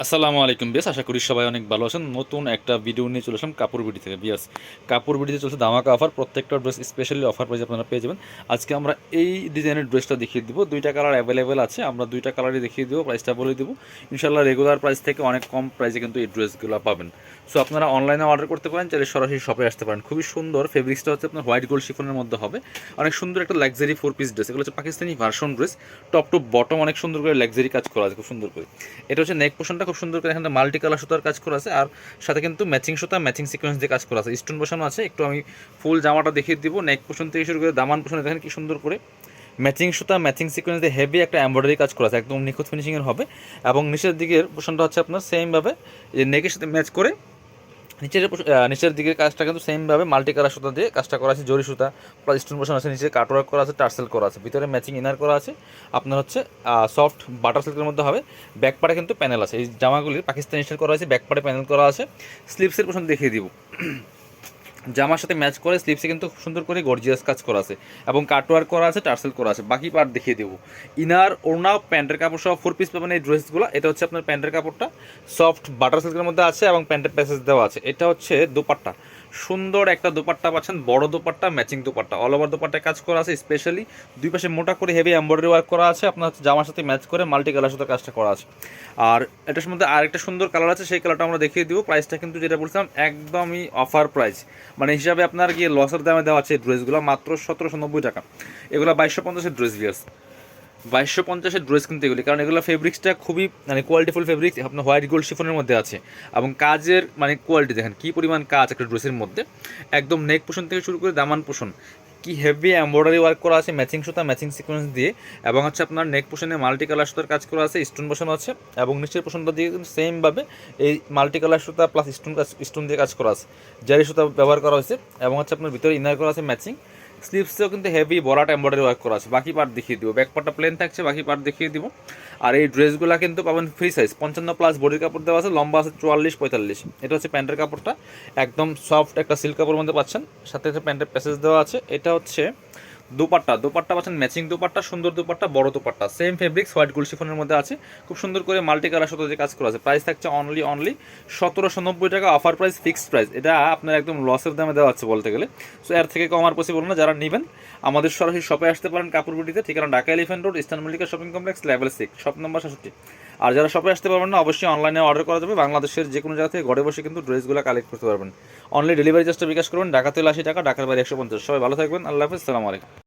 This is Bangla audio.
আসসালামু আলাইকুম বেশ আশা করি সবাই অনেক ভালো আছেন। নতুন একটা ভিডিও নিয়ে চলে আসলাম কাপড় বিডি থেকে। বিয়াস কাপড় বিডিতে চলছে ধামাকা অফার প্রত্যেকটা ড্রেস স্পেশালি অফার প্রাইস আপনারা পেয়ে যাবেন। আজকে আমরা এই ডিজাইনের ড্রেসটা দেখিয়ে দিব। দুইটা কালার অ্যাভেলেবেল আছে, আমরা দুইটা কালারই দেখিয়ে দিব প্রাইসটা বলে দিব। ইনশাল্লাহ রেগুলার প্রাইস থেকে অনেক কম প্রাইসে কিন্তু এই ড্রেসগুলো পাবেন। সো আপনারা অনলাইনে অর্ডার করতে পারেন, চাইলে সরাসরি শপে আসতে পারেন। খুবই সুন্দর ফেব্রিক্সটা হচ্ছে আপনার হোয়াইট গোল্ড শিফনের মধ্যে হবে। অনেক সুন্দর একটা লাক্সারি ফোর পিস ড্রেস এগুলো হচ্ছে Pakistani version dress top to bottom অনেক সুন্দর করে লাক্সারি কাজ করা আছে, খুব সুন্দর করে। এটা হচ্ছে নেক পোশনটা খুব সুন্দর করে এখানে মাল্টি কালার সুতার কাজ করা আছে, আর সাথে কিন্তু ম্যাচিং সুতা ম্যাচিং সিকোয়েন্স দিয়ে কাজ করা আছে। স্টোন বসানো আছে, একটু আমি ফুল জামাটা দেখিয়ে দিব নেক পোশন থেকে শুরু করে দামান পোশনে দেখেন কি সুন্দর করে ম্যাচিং সুতা ম্যাচিং সিকোয়েন্স দিয়ে হেভি একটা এম্ব্রয়ডারি কাজ করা আছে, একদম নিখুঁত ফিনিশিংয়ের হবে। এবং নিচের দিকের পোষণটা হচ্ছে আপনার সেমভাবে নেকের সাথে ম্যাচ করে নিচের নিচের দিকের কাজটা কিন্তু সেমভাবে মাল্টি কালার সুতা দিয়ে কাজটা করা আছে, জরি সুতা প্লাস স্টোন বসানো আছে, নিচে কাটওয়ার্ক করা আছে টার্সেল করা আছে। ভিতরে ম্যাচিং ইনার করা আছে। আপনার হচ্ছে সফট বাটার সিল্কের মধ্যে হবে। ব্যাক পার্টে কিন্তু প্যানেল আছে। এই জামাগুলির পাকিস্তানি স্টাইল করা আছে ব্যাক পার্টে প্যানেল করা আছে। স্লিপসের পোশন দেখিয়ে দিব। জামার সাথে ম্যাচ করে স্লিপসে কিন্তু সুন্দর করে গর্জিয়াস কাজ করা আছে এবং কাটওয়ার করা আছে টার্সেল করা আছে। বাকি পার্ট দেখিয়ে দেবো। ইনার, ওড়না, প্যান্টের কাপড় সহ ফোর পিস পাবেন এই ড্রেসগুলো এটা হচ্ছে আপনার প্যান্টের কাপড়টা। সফট বাটার সিল্কের মধ্যে আছে এবং প্যান্টের প্যাসেজ দেওয়া আছে। এটা হচ্ছে দোপাট্টা। সুন্দর একটা দোপাট্টা পাচ্ছেন, বড় dupatta matching dupatta. All over দোপাট্টায় কাজ করা আছে স্পেশালি দুই পাশে মোটা করে হেভি এমব্রয়ডারি ওয়ার্ক করা আছে, আপনার হচ্ছে জামার সাথে ম্যাচ করে মাল্টি কালার সাথে কাজটা করা আছে। আর এটার মধ্যে আরেকটা সুন্দর কালার আছে, সেই কালারটা আমরা দেখিয়ে দিব। প্রাইসটা কিন্তু যেটা বলছিলাম, একদমই অফার প্রাইস মানে হিসাবে আপনার গিয়ে লসের দামে দেওয়া আছে ড্রেসগুলো মাত্র সতেরোশো নব্বই টাকা। এগুলো বাইশশো পঞ্চাশের ড্রেস বিয়ার্স বাইশশো পঞ্চাশের ড্রেস কিনতে এগুলি কারণ এগুলো ফেব্রিক্সটা খুবই মানে কোয়ালিটিফুল ফেব্রিক্স আপনার হোয়াইট গোল্ড শিফনের মধ্যে আছে। এবং কাজের মানে কোয়ালিটি দেখেন, কী পরিমাণ কাজ একটা ড্রেসের মধ্যে। একদম নেক পোষণ থেকে শুরু করে দামান পোষণ কি হেভি এমব্রয়ডারি ওয়ার্ক করা আছে ম্যাচিং সুতা ম্যাচিং সিকোয়েন্স দিয়ে, এবং হচ্ছে আপনার নেক পোষণে মাল্টি কালার সুতার কাজ করা আছে স্টোন বসানো আছে, এবং নিচের পোষণটা দিয়ে কিন্তু সেমভাবে এই মাল্টি কালার সুতা প্লাস স্টোন কাজ স্টোন দিয়ে কাজ করা আছে। জারি সুতা ব্যবহার করা হয়েছে, এবং হচ্ছে আপনার ভিতরে ইনার করা আছে ম্যাচিং স্লিপসেও কিন্তু হেভি বরাট এম্বয়ডারি ওয়ার্ক করা আছে। বাকি পার্ট দেখিয়ে দিব। ব্যাক পার্টটা প্লেন থাকছে, বাকি পার্ট দেখিয়ে দিব। আর এই ড্রেসগুলো কিন্তু পাবেন ফ্রি সাইজ পঞ্চান্ন প্লাস বডির কাপড় দেওয়া আছে, লম্বা আছে চুয়াল্লিশ, পঁয়তাল্লিশ। এটা হচ্ছে প্যান্টের কাপড়টা। একদম সফট একটা সিল্ক কাপড়ের মধ্যে পাচ্ছেন। সাথে সাথে প্যান্টের প্যাসেজ দেওয়া আছে। এটা হচ্ছে দুপাট্টা দুপাট্টা পাচ্ছেন ম্যাচিং দুপাট্টা, সুন্দর দুপাট্টা, বড় dupatta. Same fabrics white gold শিফনের মধ্যে আছে। খুব সুন্দর করে মাল্টি কালার সাথে যে কাজ করা আছে। প্রাইস থাকছে অনলি অনলি সতেরোশো নব্বই টাকা অফার প্রাইস ফিক্সড প্রাইস এটা আপনার একদম লসের দামে দেওয়া হচ্ছে বলতে গেলে। সো এর থেকে কম আর পসিবল না। যারা নেবেন, আমাদের সরাসরি শপে আসতে পারেন কাপড়গুটিতে ঠিকানা Dhaka elephant road eastern Mallika shopping complex level six shop number সাতষট্টি আর যারা শপে আসতে পারবেন না, অবশ্যই অনলাইনে অর্ডার করা যাবে। বাংলাদেশের যে কোনো জায়গা থেকে ঘরে বসে কিন্তু ড্রেসগুলো কালেক্ট করতে পারবেন। অনলি ডেলিভারি চার্জটা বিকাশ করবেন। ঢাকা তেল আশি টাকা, ঢাকার বাইরে একশো পঞ্চাশ। সবাই ভালো থাকবেন। আল্লাহ হাফিজ। সালাম আলাইকুম।